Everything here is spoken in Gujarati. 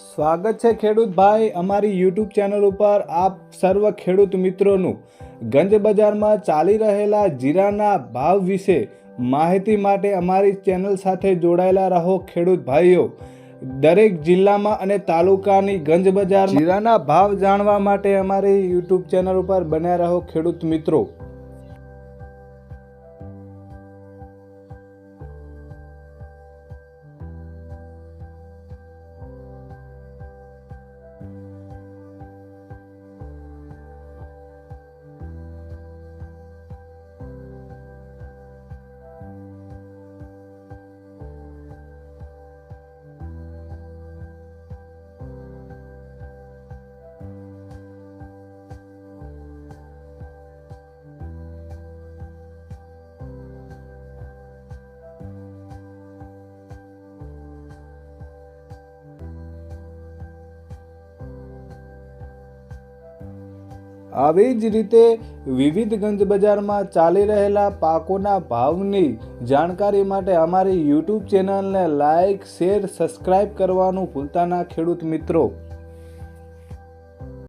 સ્વાગત છે ખેડૂત ભાઈ અમારી યુટ્યુબ ચેનલ ઉપર. આપ સર્વ ખેડૂત મિત્રોનું ગંજ બજારમાં ચાલી રહેલા જીરાના ભાવ વિશે માહિતી માટે અમારી ચેનલ સાથે જોડાયેલા રહો ખેડૂત ભાઈઓ. દરેક જિલ્લામાં અને તાલુકાની ગંજ બજાર જીરાના ભાવ જાણવા માટે અમારી યુટ્યુબ ચેનલ ઉપર બન્યા રહો ખેડૂત મિત્રો. આવી જ રીતે વિવિધ ગંજ બજારમાં ચાલી રહેલા પાકોના ભાવની જાણકારી માટે અમારી યુટ્યુબ ચેનલને લાઇક શેર સબસ્ક્રાઇબ કરવાનું ભૂલતા ના ખેડૂત મિત્રો.